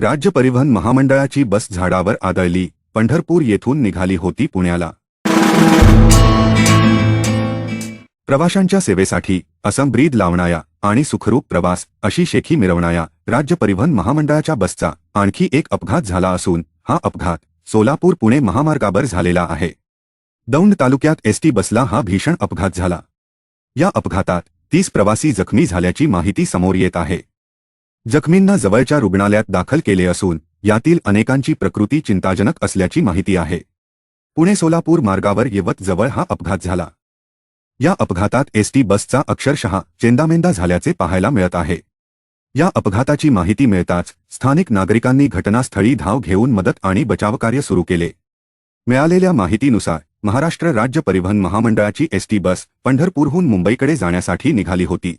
राज्य परिवहन महामंडळाची बस झाडावर आदळली. पंढरपूर येथून निघाली होती पुण्याला. प्रवाशांच्या सेवेसाठी असम ब्रीद लावणाया आणि सुखरूप प्रवास अशी शेखी मिरवणाया राज्य परिवहन महामंडळाच्या बसचा आणखी एक अपघात झाला असून हा अपघात सोलापूर पुणे महामार्गावर झालेला आहे. दौंड तालुक्यात एसटी बसला हा भीषण अपघात झाला. या अपघातात तीस प्रवासी जखमी झाल्याची माहिती समोर येत आहे. जखमींना जवळच्या रुग्णालयात दाखल केले असून यातील अनेकांची प्रकृती चिंताजनक असल्याची माहिती आहे. पुणे सोलापूर मार्गावर येवत जवळ हा अपघात झाला. या अपघातात एसटी बसचा अक्षरशः चेंदामेंदा झाल्याचे पाहायला मिळत आहे. या अपघाताची माहिती मिळताच स्थानिक नागरिकांनी घटनास्थळी धाव घेऊन मदत आणि बचावकार्य सुरू केले. मिळालेल्या माहितीनुसार महाराष्ट्र राज्य परिवहन महामंडळाची एसटी बस पंढरपूरहून मुंबईकडे जाण्यासाठी निघाली होती.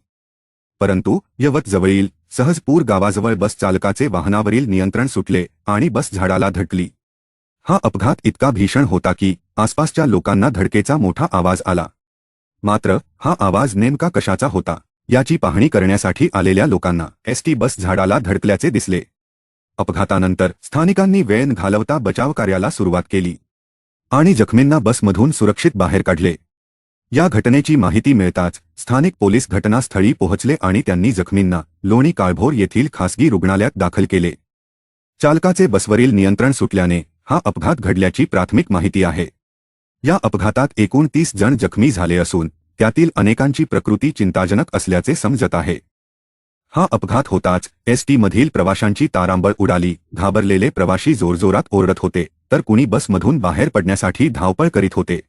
परंतु यवत जवळील सहजपूर गावाजवळ बस चालकाचे वाहनावरील नियंत्रण सुटले आणि बस झाडाला धडकली. हा अपघात इतका भीषण होता की आसपासच्या लोकांना धडकेचा मोठा आवाज आला. मात्र हा आवाज नेमका कशाचा होता याची पाहणी करण्यासाठी आलेल्या लोकांना एसटी बस झाडाला धडकल्याचे दिसले. अपघातानंतर स्थानिकांनी वेळ घालवता बचाव कार्याला सुरुवात केली. आणि जखमींना बसमधून सुरक्षित बाहेर काढले. या घटनेची माहिती मिळताच स्थानिक पोलीस घटनास्थळी पोहोचले आणि त्यांनी जखमींना लोणी काळभोर येथील खासगी रुग्णालयात दाखल केले. चालकाचे बसवरील नियंत्रण सुटल्याने हा अपघात घडल्याची प्राथमिक माहिती आहे. या अपघातात एकूण तीस जण जखमी झाले असून त्यातील अनेकांची प्रकृती चिंताजनक असल्याचे समजत आहे. हा अपघात होताच एसटीमधील प्रवाशांची तारांबळ उडाली घाबरलेले प्रवाशी जोरजोरात ओरडत होते तर कुणी बसमधून बाहेर पडण्यासाठी धावपळ करीत होते.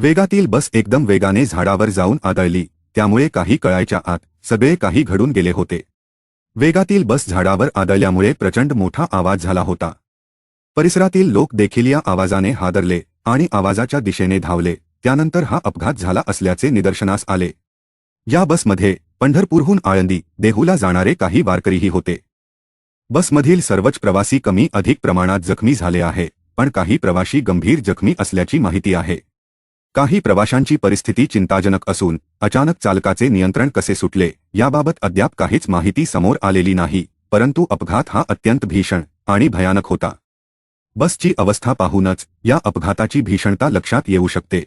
वेगातील बस एकदम वेगाने झाडावर जाऊन आदळली. त्यामुळे काही कळायच्या आत सगळे काही घडून गेले होते. वेगातील बस झाडावर आदळल्यामुळे प्रचंड मोठा आवाज झाला होता. परिसरातील लोक देखील या आवाजाने हादरले आणि आवाजाच्या दिशेने धावले. त्यानंतर हा अपघात झाला असल्याचे निदर्शनास आले. या बसमध्ये पंढरपूरहून आळंदी देहूला जाणारे काही वारकरीही होते. बसमधील सर्वच प्रवासी कमी अधिक प्रमाणात जखमी झाले आहे पण काही प्रवाशी गंभीर जखमी असल्याची माहिती आहे. काही प्रवाशांची परिस्थिती चिंताजनक असून अचानक चालकाचे नियंत्रण कसे सुटले याबाबत अद्याप काहीच माहिती समोर आलेली नाही परंतु अपघात हा अत्यंत भीषण आणि भयानक होता. बसची अवस्था पाहूनच या अपघाताची भीषणता लक्षात येऊ शकते.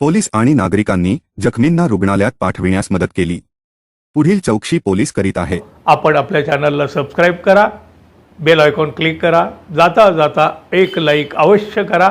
पोलीस आणि नागरिकांनी जखमींना रुग्णालयात पाठविण्यास मदत केली. पुढील चौकशी पोलीस करीत आहे. आपण आपल्या चॅनलला सबस्क्राईब करा बेल आयकॉन क्लिक करा जाता जाता एक लाईक अवश्य करा.